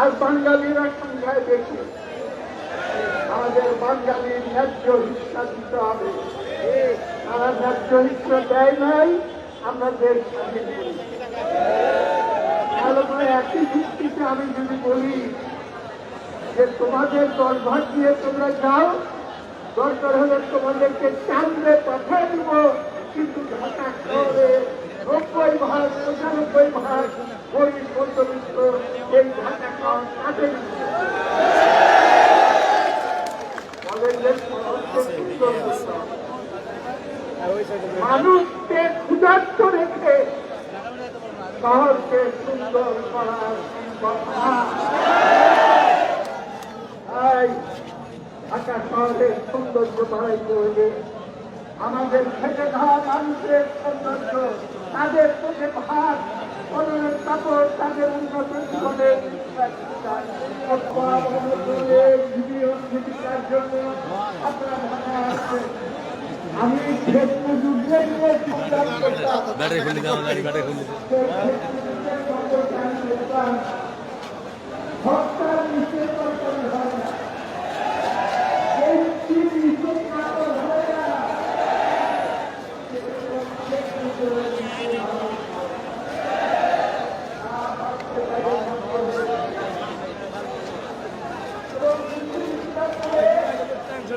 আর বাঙালিরা সংখ্যায় বেশি। আমাদের বাঙালির ন্যায্য হিস্সা দিতে হবে। তারা ন্যায্য হিস্সা দেয় নাই, আমরা দেশ স্বাধীন করি। করে একই ভিত্তিতে আমি যদি বলি যে তোমাদের দল দিয়ে তোমরা যাও, দরকার হলে তোমাদেরকে চান্দে পাঠিয়ে দিব। কিন্তু ঢাকা নব্বই ভাগ, পঁচানব্বই ভাগ করতে হবে। মানুষকে ক্ষুধার্ত রেখে শহরকে সুন্দর করার না। তাই শহরের সৌন্দর্য বাড়াইতে হইলে আমাদের খেটে খাওয়া মানুষের সৌন্দর্য, তাদের চোখে ভাত কাপড় তাদের উন্নত জীবনে আমি ব্যাটারি খুলে দাও ব্যাটারি খুলে দাও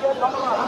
あ!